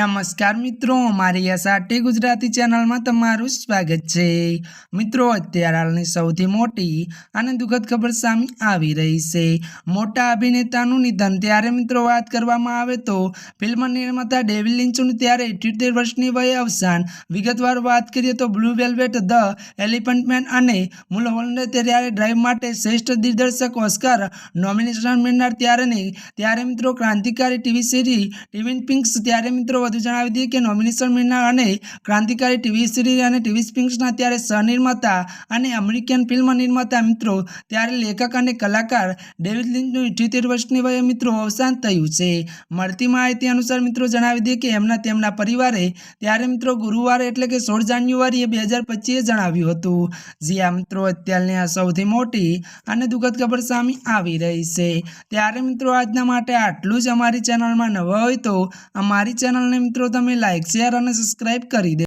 નમસ્કાર મિત્રો મારી એસઆરટી ગુજરાતી ચેનલમાં તમારું સ્વાગત છે. મિત્રો, અત્યારે હાલની સૌથી મોટી અને દુઃખદ ખબર સામે આવી રહી છે. મોટા અભિનેતાનું નિધન ત્યારે મિત્રો વાત કરવામાં આવે તો ફિલ્મ નિર્માતા ડેવિડ લિન્ચનું ત્યારે ઇઠ્યોતેર વર્ષની વયે અવસાન. વિગતવાર વાત કરીએ તો blue velvet, the elephant man અને મુલહોલને ત્યારે ડ્રાઈવ માટે શ્રેષ્ઠ દિગ્દર્શક ઓસ્કાર નોમિનેશન મેળનાર ત્યારે નહીં. ત્યારે મિત્રો ક્રાંતિકારી ટીવી સિરીઝ ટીવી પિંક્સ, ત્યારે મિત્રો વધુ જણાવી દઈએ કે નોમિનેશન મેળનાર અને ક્રાંતિકારી ટીવી સિરીઝ અને ટીવી સ્પિંગ્સના ત્યારે સહનિર્માતા અને અમેરિકન ફિલ્મ નિર્માતા મિત્રો, ત્યારે લેખક અને કલાકાર ડેવિડ લિંચનું ઇઠ્યોતેર વર્ષની વયે મિત્રો અવસાન થયું છે. મળતી માહિતી અનુસાર મિત્રો જણાવી દઈએ કે એમના તેમના પરિવારે ત્યારે મિત્રો ગુરુવારે એટલે કે સોળ જાન્યુઆરીએ બે હજાર પચીસે જણાવ્યું હતું જ્યાં મિત્રો, અત્યારની આ સૌથી મોટી અને દુઃખદ ખબર સામે આવી રહી છે. ત્યારે મિત્રો આજના માટે આટલું જ. અમારી ચેનલમાં નવા હોય તો અમારી ચેનલને મિત્રો તમે લાઇક શેર અને સબસ્ક્રાઇબ કરી દે.